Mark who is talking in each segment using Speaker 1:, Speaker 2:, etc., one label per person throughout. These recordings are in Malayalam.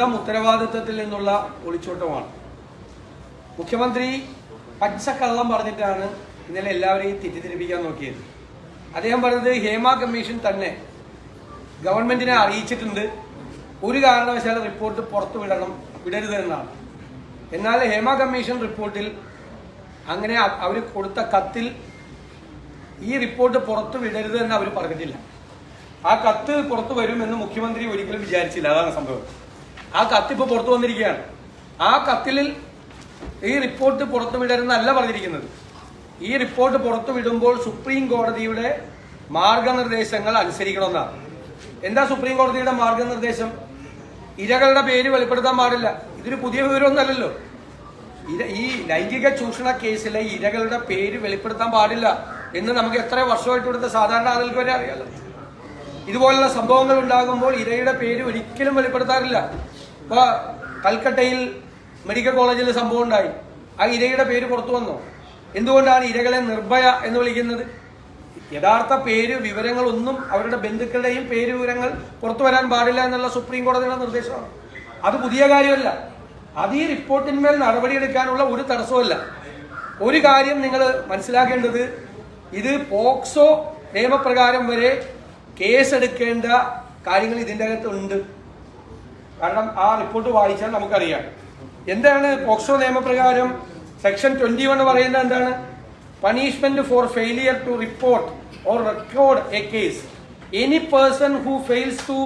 Speaker 1: സ്വന്തം ഉത്തരവാദിത്വത്തിൽ നിന്നുള്ള ഒളിച്ചോട്ടമാണ്. മുഖ്യമന്ത്രി പച്ചക്കള്ളം പറഞ്ഞിട്ടാണ് ഇന്നലെ എല്ലാവരെയും തെറ്റിദ്ധരിപ്പിക്കാൻ നോക്കിയത്. അദ്ദേഹം പറഞ്ഞത് ഹേമ കമ്മീഷൻ തന്നെ ഗവൺമെന്റിനെ അറിയിച്ചിട്ടുണ്ട്. ഒരു കാരണവശാല റിപ്പോർട്ട് പുറത്തു വിടണം വിടരുത് എന്നാണ്. എന്നാൽ ഹേമ കമ്മീഷൻ റിപ്പോർട്ടിൽ അങ്ങനെ അവർ കൊടുത്ത കത്തിൽ ഈ റിപ്പോർട്ട് പുറത്തു വിടരുത് എന്ന് അവർ പറഞ്ഞിട്ടില്ല. ആ കത്ത് പുറത്തു വരുമെന്ന് മുഖ്യമന്ത്രി ഒരിക്കലും വിചാരിച്ചില്ല. അതാണ് സംഭവം. ആ കത്തിപ്പ് പുറത്തു വന്നിരിക്കുകയാണ്. ആ കത്തിൽ ഈ റിപ്പോർട്ട് പുറത്തു വിടരുന്നല്ല പറഞ്ഞിരിക്കുന്നത്. ഈ റിപ്പോർട്ട് പുറത്തു വിടുമ്പോൾ സുപ്രീം കോടതിയുടെ മാർഗനിർദ്ദേശങ്ങൾ അനുസരിക്കണമെന്നാണ്. എന്താ സുപ്രീം കോടതിയുടെ മാർഗനിർദ്ദേശം? ഇരകളുടെ പേര് വെളിപ്പെടുത്താൻ പാടില്ല. ഇതൊരു പുതിയ വിവരമൊന്നല്ലല്ലോ ഇര ഈ ലൈംഗിക ചൂഷണ കേസിലെ ഇരകളുടെ പേര് വെളിപ്പെടുത്താൻ പാടില്ല എന്ന് നമുക്ക് എത്ര വർഷമായിട്ട് ഇവിടുത്തെ സാധാരണ ആളുകൾക്ക് വരെ അറിയാലോ. ഇതുപോലുള്ള സംഭവങ്ങൾ ഉണ്ടാകുമ്പോൾ ഇരയുടെ പേര് ഒരിക്കലും വെളിപ്പെടുത്താറില്ല. ഇപ്പൊ കൽക്കട്ടയിൽ മെഡിക്കൽ കോളേജിൽ സംഭവം ഉണ്ടായി. ആ ഇരയുടെ പേര് പുറത്തു വന്നോ? എന്തുകൊണ്ടാണ് ഇരകളെ നിർഭയ എന്ന് വിളിക്കുന്നത്? യഥാർത്ഥ പേര് വിവരങ്ങളൊന്നും അവരുടെ ബന്ധുക്കളുടെയും പേര് വിവരങ്ങൾ പുറത്തു വരാൻ പാടില്ല എന്നുള്ള സുപ്രീം കോടതിയുടെ നിർദ്ദേശമാണ്. അത് പുതിയ കാര്യമല്ല. അത് ഈ റിപ്പോർട്ടിന്മേൽ നടപടിയെടുക്കാനുള്ള ഒരു തടസ്സമല്ല ഒരു കാര്യം നിങ്ങൾ മനസ്സിലാക്കേണ്ടത് ഇത് പോക്സോ നിയമപ്രകാരം വരെ കേസെടുക്കേണ്ട കാര്യങ്ങൾ ഇതിന്റെ അകത്ത് ഉണ്ട്. കാരണം ആ റിപ്പോർട്ട് വായിച്ചാൽ നമുക്കറിയാം. എന്താണ് പോക്സോ നിയമപ്രകാരം സെക്ഷൻ ട്വന്റി വൺ പറയുന്നത് എന്താണ്? Punishment for failure to report or record a case any person who fails to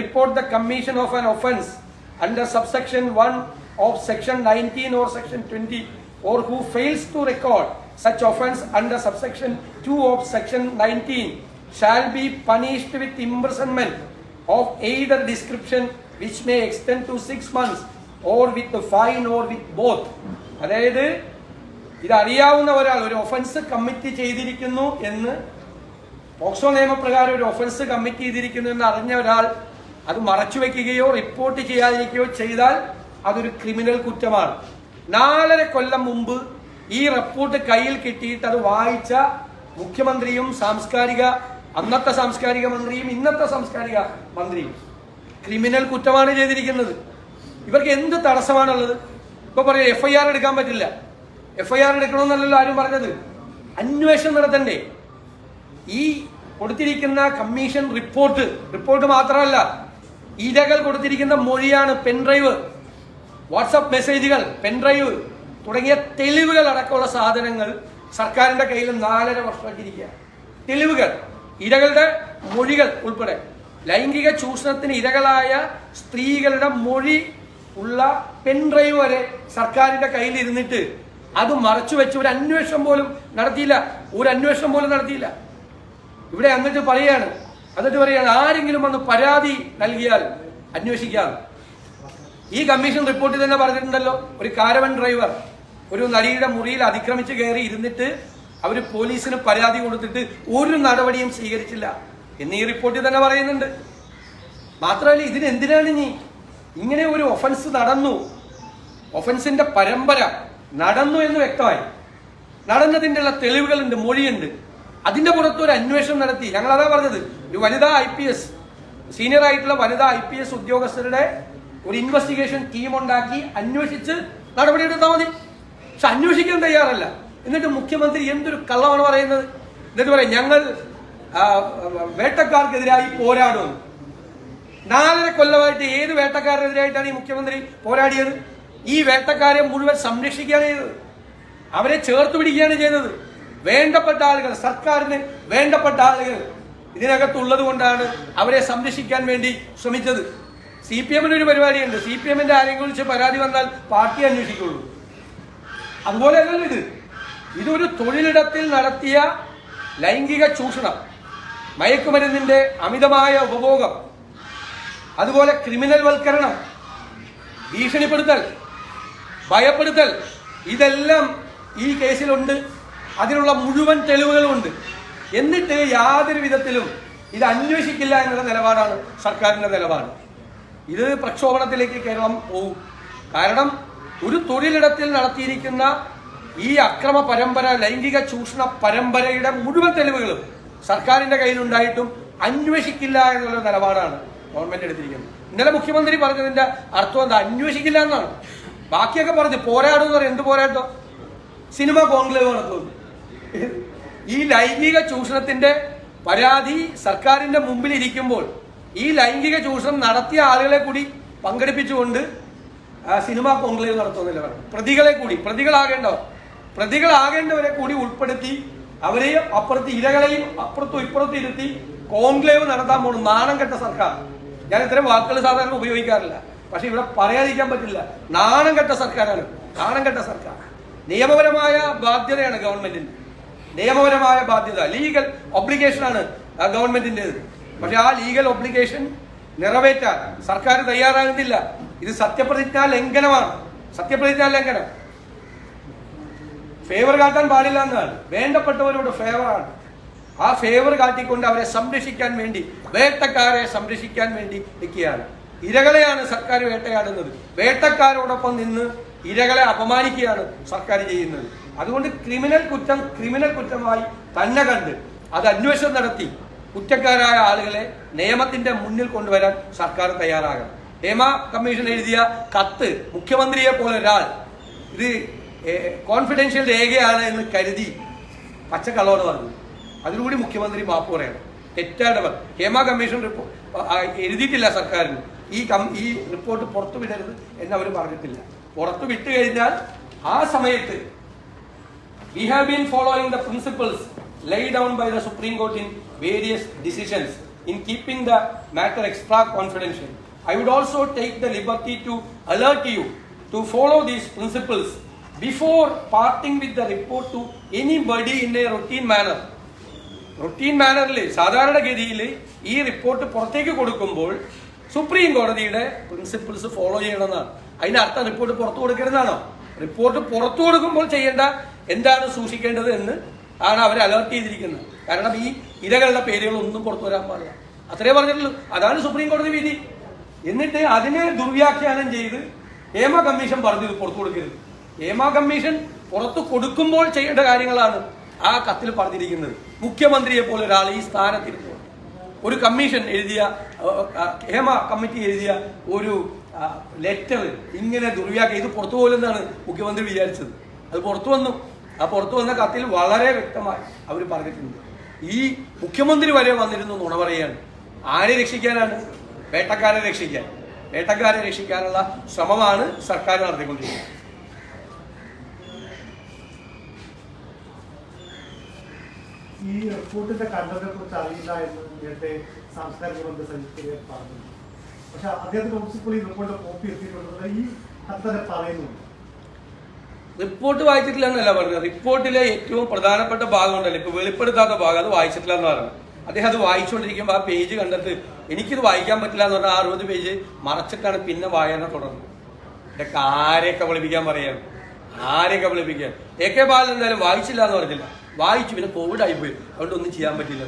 Speaker 1: report the commission of an offence under subsection one of section nineteen or section twenty or who fails to record such offense under subsection 2 of section 19 shall be punished with imprisonment. Of either description which may extend to six months or with the fine or with both. അതായത് ഇത് അറിയാവുന്ന ഒരാൾ ഒരു ഒഫൻസ് കമ്മിറ്റ് ചെയ്തിരിക്കുന്നു എന്ന് പോക്സോ നിയമപ്രകാരം ഒരു ഒഫൻസ് കമ്മിറ്റ് ചെയ്തിരിക്കുന്നു എന്ന് അറിഞ്ഞ ഒരാൾ അത് മറച്ചു വെക്കുകയോ റിപ്പോർട്ട് ചെയ്യാതിരിക്കുകയോ ചെയ്താൽ അതൊരു ക്രിമിനൽ കുറ്റമാണ്. നാലര കൊല്ലം മുമ്പ് ഈ റിപ്പോർട്ട് കയ്യിൽ കിട്ടിയിട്ട് അത് വായിച്ച മുഖ്യമന്ത്രിയും സാംസ്കാരിക അന്നത്തെ സാംസ്കാരിക മന്ത്രിയും ഇന്നത്തെ സാംസ്കാരിക മന്ത്രിയും. ക്രിമിനൽ കുറ്റമാണ് ചെയ്തിരിക്കുന്നത്. ഇവർക്ക് എന്ത് തടസ്സമാണുള്ളത്? ഇപ്പൊ പറയാം എഫ് ഐ ആർ എടുക്കാൻ പറ്റില്ല. എഫ് ഐ ആർ എടുക്കണമെന്നല്ലല്ലോ ആരും പറഞ്ഞത്. അന്വേഷണം നടത്തണ്ടേ. ഈ കൊടുത്തിരിക്കുന്ന കമ്മീഷൻ റിപ്പോർട്ട് റിപ്പോർട്ട് മാത്രമല്ല ഇരകൾ കൊടുത്തിരിക്കുന്ന മൊഴിയാണ് പെൻഡ്രൈവ് വാട്സപ്പ് മെസ്സേജുകൾ പെൻഡ്രൈവ് തുടങ്ങിയ തെളിവുകൾ അടക്കമുള്ള സാധനങ്ങൾ സർക്കാരിന്റെ കയ്യിൽ നാലര വർഷമാക്കിയിരിക്കുക തെളിവുകൾ. ഇരകളുടെ മൊഴികൾ ഉൾപ്പെടെ. ലൈംഗിക ചൂഷണത്തിന് ഇരകളായ സ്ത്രീകളുടെ മൊഴി ഉള്ള പെൺഡ്രൈവ് വരെ സർക്കാരിന്റെ കയ്യിൽ ഇരുന്നിട്ട് അത് മറച്ചു വെച്ച് ഒരു അന്വേഷണം പോലും നടത്തിയില്ല. ഒരു അന്വേഷണം പോലും നടത്തിയില്ല. ഇവിടെ എന്നിട്ട് പറയാണ്. എന്നിട്ട് പറയാണ് ആരെങ്കിലും വന്ന് പരാതി നൽകിയാൽ അന്വേഷിക്കാം. ഈ കമ്മീഷൻ റിപ്പോർട്ടിൽ തന്നെ പറഞ്ഞിട്ടുണ്ടല്ലോ ഒരു കാരവൻ ഡ്രൈവർ ഒരു നടിയുടെ മുറിയിൽ അതിക്രമിച്ച് കയറി ഇരുന്നിട്ട് അവർ പോലീസിന് പരാതി കൊടുത്തിട്ട് ഒരു നടപടിയും സ്വീകരിച്ചില്ല. എന്ന് ഈ റിപ്പോർട്ടിൽ തന്നെ പറയുന്നുണ്ട്. മാത്രമല്ല ഇതിനെന്തിനാണ് ഇനി ഇങ്ങനെ ഒരു ഒഫൻസ് നടന്നു? ഒഫൻസിന്റെ പരമ്പര നടന്നു എന്ന് വ്യക്തമായി. നടന്നതിന്റെ ഉള്ള തെളിവുകളുണ്ട് മൊഴിയുണ്ട്. അതിന്റെ പുറത്ത് ഒരു അന്വേഷണം നടത്തി. ഞങ്ങൾ അതാ പറഞ്ഞത് ഒരു വനിതാ ഐ പി എസ് സീനിയർ ആയിട്ടുള്ള വനിതാ ഐ പി എസ് ഉദ്യോഗസ്ഥരുടെ ഒരു ഇൻവെസ്റ്റിഗേഷൻ ടീം ഉണ്ടാക്കി അന്വേഷിച്ച് നടപടിയെടുത്താൽ മതി. പക്ഷെ അന്വേഷിക്കാൻ തയ്യാറല്ല. എന്നിട്ട് മുഖ്യമന്ത്രി എന്തൊരു കള്ളമാണ് പറയുന്നത്? എന്നിട്ട് പറയാം ഞങ്ങൾ വേട്ടക്കാർക്കെതിരായി പോരാടും നാലര കൊല്ലമായിട്ട് ഏത് വേട്ടക്കാരനെതിരായിട്ടാണ് ഈ മുഖ്യമന്ത്രി പോരാടിയത്? ഈ വേട്ടക്കാരെ മുഴുവൻ സംരക്ഷിക്കുകയാണ് ചെയ്തത്. അവരെ ചേർത്ത് പിടിക്കുകയാണ് ചെയ്തത്. വേണ്ടപ്പെട്ട ആളുകൾ സർക്കാരിന് വേണ്ടപ്പെട്ട ആളുകൾ ഇതിനകത്തുള്ളത് കൊണ്ടാണ് അവരെ സംരക്ഷിക്കാൻ വേണ്ടി ശ്രമിച്ചത്. സി പി എമ്മിന് ഒരു പരിപാടിയുണ്ട്. സി പി എമ്മിന്റെ ആരെങ്കിലും കുറിച്ച് പരാതി വന്നാൽ പാർട്ടി അന്വേഷിക്കുള്ളൂ. അതുപോലെ അല്ലല്ലോ ഇത്. ഇതൊരു തൊഴിലിടത്തിൽ നടത്തിയ ലൈംഗിക ചൂഷണം മയക്കുമരുന്നിന്റെ അമിതമായ ഉപഭോഗം അതുപോലെ ക്രിമിനൽ വൽക്കരണം ഭീഷണിപ്പെടുത്തൽ ഭയപ്പെടുത്തൽ ഇതെല്ലാം ഈ കേസിലുണ്ട്. അതിനുള്ള മുഴുവൻ തെളിവുകളുമുണ്ട്. എന്നിട്ട് യാതൊരു വിധത്തിലും ഇത് അന്വേഷിക്കില്ല എന്നുള്ള നിലപാടാണ് സർക്കാരിന്റെ നിലപാട്. ഇത് പ്രക്ഷോഭണത്തിലേക്ക് കേരളം പോകും കാരണം ഒരു തൊഴിലിടത്തിൽ നടത്തിയിരിക്കുന്ന ഈ അക്രമ പരമ്പര ലൈംഗിക ചൂഷണ പരമ്പരയുടെ മുഴുവൻ തെളിവുകളും സർക്കാരിന്റെ കയ്യിലുണ്ടായിട്ടും അന്വേഷിക്കില്ല എന്നുള്ള നിലപാടാണ് ഗവൺമെന്റ് എടുത്തിരിക്കുന്നത്. ഇന്നലെ മുഖ്യമന്ത്രി പറഞ്ഞതിന്റെ അർത്ഥം എന്താ? അന്വേഷിക്കില്ല എന്നാണ്. ബാക്കിയൊക്കെ പറഞ്ഞു പോരാടും എന്ന് പറയും. എന്ത് പോരാട്ടോ? സിനിമ കോൺക്ലേവ് നടത്തുന്നു. ഈ ലൈംഗിക ചൂഷണത്തിന്റെ പരാതി സർക്കാരിന്റെ മുമ്പിൽ ഇരിക്കുമ്പോൾ ഈ ലൈംഗിക ചൂഷണം നടത്തിയ ആളുകളെ കൂടി പങ്കെടുപ്പിച്ചുകൊണ്ട് സിനിമ കോൺക്ലേവ് നടത്തുന്നില്ല പ്രതികളെ കൂടി. പ്രതികളാകേണ്ടവർ പ്രതികളാകേണ്ടവരെ കൂടി ഉൾപ്പെടുത്തി അവരെയും അപ്പുറത്ത് ഇരകളെയും അപ്പുറത്തും ഇപ്പുറത്തും ഇരുത്തി കോൺക്ലേവ് നടത്താൻ പോകുന്നു നാണം കെട്ട സർക്കാർ. ഞാൻ ഇത്തരം വാക്കുകൾ സാധാരണ ഉപയോഗിക്കാറില്ല. പക്ഷെ ഇവിടെ പറയാതിരിക്കാൻ പറ്റില്ല. നാണം കെട്ട സർക്കാരാണ്. നാണം കെട്ട സർക്കാർ. നിയമപരമായ ബാധ്യതയാണ് ഗവൺമെന്റിന്റെ നിയമപരമായ ബാധ്യത ലീഗൽ ഒബ്ലിഗേഷൻ ആണ് ഗവൺമെന്റിന്റെ പക്ഷെ ആ ലീഗൽ ഒബ്ലിഗേഷൻ നിറവേറ്റാൻ സർക്കാർ തയ്യാറാകുന്നില്ല. ഇത് സത്യപ്രതിജ്ഞാ ലംഘനമാണ്. സത്യപ്രതിജ്ഞാ ലംഘനം. ഫേവർ കാട്ടാൻ പാടില്ല എന്നാണ് വേണ്ടപ്പെട്ടവരോട് ഫേവറാണ് ആ ഫേവർ കാട്ടിക്കൊണ്ട് അവരെ സംരക്ഷിക്കാൻ വേണ്ടി വേട്ടക്കാരെ സംരക്ഷിക്കാൻ വേണ്ടി നിൽക്കുകയാണ്. ഇരകളെയാണ് സർക്കാർ വേട്ടയാടുന്നത്. വേട്ടക്കാരോടൊപ്പം നിന്ന് ഇരകളെ അപമാനിക്കുകയാണ് സർക്കാർ ചെയ്യുന്നത്. അതുകൊണ്ട് ക്രിമിനൽ കുറ്റം ക്രിമിനൽ കുറ്റമായി തന്നെ കണ്ട് അത് അന്വേഷണം നടത്തി കുറ്റക്കാരായ ആളുകളെ നിയമത്തിന്റെ മുന്നിൽ കൊണ്ടുവരാൻ സർക്കാർ തയ്യാറാകണം. ഹേമ കമ്മീഷൻ എഴുതിയ കത്ത് മുഖ്യമന്ത്രിയെ പോലെ ഒരാൾ ഇത് കോൺഫിഡൻഷ്യൽ രേഖയാണ് എന്ന് കരുതി പച്ചക്കള്ളോട് പറഞ്ഞു അതിലൂടെ മുഖ്യമന്ത്രി മാപ്പ് പറയണം തെറ്റാടവർ ഹേമ കമ്മീഷൻ റിപ്പോർട്ട് എഴുതിയിട്ടില്ല സർക്കാരിന് ഈ കം ഈ റിപ്പോർട്ട് പുറത്തു വിടരുത് എന്ന് അവർ പറഞ്ഞിട്ടില്ല പുറത്തു വിട്ടു കഴിഞ്ഞാൽ ആ സമയത്ത് we have been following the principles laid down by the Supreme Court in various decisions in keeping the matter extra confidential. I would also take the liberty to alert you to follow these principles before parting with the report to anybody in a routine manner. Routine മാനറിൽ സാധാരണഗതിയിൽ ഈ റിപ്പോർട്ട് പുറത്തേക്ക് കൊടുക്കുമ്പോൾ സുപ്രീം കോടതിയുടെ പ്രിൻസിപ്പിൾസ് ഫോളോ ചെയ്യണമെന്നാണ്. അതിനർത്ഥം റിപ്പോർട്ട് പുറത്തു കൊടുക്കരുതെന്നാണോ? റിപ്പോർട്ട് പുറത്തു കൊടുക്കുമ്പോൾ ചെയ്യേണ്ട എന്താണ് സൂക്ഷിക്കേണ്ടത് എന്ന് ആണ് അവർ അലേർട്ട് ചെയ്തിരിക്കുന്നത്. കാരണം ഈ ഇരകളുടെ പേരുകളൊന്നും പുറത്തു വരാൻ പാടില്ല. അത്രേ പറഞ്ഞിട്ടുള്ളൂ. അതാണ് സുപ്രീം കോടതി വിധി. എന്നിട്ട് അതിനെ ദുർവ്യാഖ്യാനം ചെയ്ത് നിയമ കമ്മീഷൻ പറഞ്ഞു പുറത്തു കൊടുക്കരുത്. ഹേമ കമ്മീഷൻ പുറത്തു കൊടുക്കുമ്പോൾ ചെയ്യേണ്ട കാര്യങ്ങളാണ് ആ കത്തിൽ പറഞ്ഞിരിക്കുന്നത്. മുഖ്യമന്ത്രിയെ പോലെ ഒരാൾ ഈ സ്ഥാനത്തിരുന്നു. ഒരു കമ്മീഷൻ എഴുതിയ ഹേമ കമ്മിറ്റി എഴുതിയ ഒരു ലെറ്റർ ഇങ്ങനെ ദുർവ്യാഖ്യ ഇത് പുറത്തു പോലെന്നാണ് മുഖ്യമന്ത്രി വിചാരിച്ചത്. അത് പുറത്തു വന്നു. ആ പുറത്തു വന്ന കത്തിൽ വളരെ വ്യക്തമായി അവർ പറഞ്ഞിട്ടുണ്ട്. ഈ മുഖ്യമന്ത്രി വരെ വന്നിരുന്നു നുണ പറയാണ് ആരെ രക്ഷിക്കാനാണ്? വേട്ടക്കാരെ രക്ഷിക്കാൻ. വേട്ടക്കാരെ രക്ഷിക്കാനുള്ള ശ്രമമാണ് സർക്കാർ നടത്തിക്കൊണ്ടിരിക്കുന്നത്.
Speaker 2: ഈ റിപ്പോർട്ടിന്റെ കണ്ടതിനെ കുറിച്ച് അറിയില്ല എന്ന് നേരത്തെ സാംസ്കാരിക മന്ത്രി സഞ്ജിത് പറഞ്ഞു. പക്ഷെ അദ്ദേഹത്തിന് ഓഫീസിൽ ഈ റിപ്പോർട്ടിന്റെ കോപ്പി എത്തിയിട്ടുള്ളത് ഈ കത്തനെ പറയുന്നുണ്ട്.
Speaker 1: റിപ്പോർട്ട് വായിച്ചിട്ടില്ല എന്നല്ല പറഞ്ഞത്. റിപ്പോർട്ടിലെ ഏറ്റവും പ്രധാനപ്പെട്ട ഭാഗം ഉണ്ടല്ലോ. ഇപ്പൊ വെളിപ്പെടുത്താത്ത ഭാഗം. അത് വായിച്ചിട്ടില്ല എന്ന് പറഞ്ഞു. അദ്ദേഹം അത് വായിച്ചുകൊണ്ടിരിക്കുമ്പോൾ ആ പേജ് കണ്ടിട്ട് എനിക്കിത് വായിക്കാൻ പറ്റില്ല എന്ന് പറഞ്ഞാൽ അറുപത് പേജ് മറച്ചിട്ടാണ് പിന്നെ വായന തുടർന്നത്. ഇതൊക്കെ ആരെയൊക്കെ വിളിപ്പിക്കാൻ പറയാം? ആരെയൊക്കെ വിളിപ്പിക്കാൻ എ കെ ബാലൻ എന്തായാലും വായിച്ചില്ല എന്ന് പറഞ്ഞില്ല. വായിച്ചു. പിന്നെ കോവിഡ് ആയിപ്പോയി അതുകൊണ്ട് ഒന്നും ചെയ്യാൻ പറ്റില്ല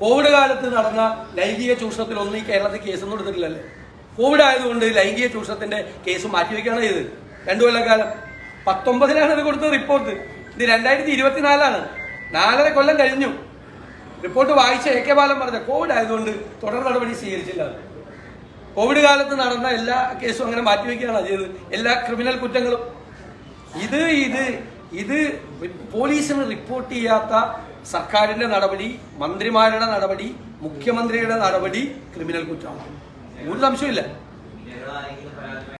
Speaker 1: കോവിഡ് കാലത്ത് നടന്ന ലൈംഗിക ചൂഷണത്തിൽ ഒന്നും ഈ കേരളത്തിൽ കേസൊന്നും എടുത്തിട്ടില്ലല്ലേ? കോവിഡ് ആയതുകൊണ്ട് ലൈംഗിക ചൂഷണത്തിന്റെ കേസ് മാറ്റിവെക്കുകയാണ് ചെയ്ത് രണ്ടു കൊല്ലക്കാലം പത്തൊമ്പതിലാണ് ഇത് കൊടുത്ത റിപ്പോർട്ട് ഇത് രണ്ടായിരത്തി ഇരുപത്തിനാലാണ് നാലര കൊല്ലം കഴിഞ്ഞു. റിപ്പോർട്ട് വായിച്ച എ കെ ബാലൻ പറഞ്ഞ കോവിഡ് ആയതുകൊണ്ട് തുടർ നടപടി സ്വീകരിച്ചില്ല. കോവിഡ് കാലത്ത് നടന്ന എല്ലാ കേസും അങ്ങനെ മാറ്റിവെക്കുകയാണ് ചെയ്തത്. എല്ലാ ക്രിമിനൽ കുറ്റങ്ങളും. ഇത് ഇത് ഇത് പോലീസിന് റിപ്പോർട്ട് ചെയ്യാത്ത സർക്കാരിന്റെ നടപടി മന്ത്രിമാരുടെ നടപടി മുഖ്യമന്ത്രിയുടെ നടപടി ക്രിമിനൽ കുറ്റമാണ്. ഒരു സംശയമില്ല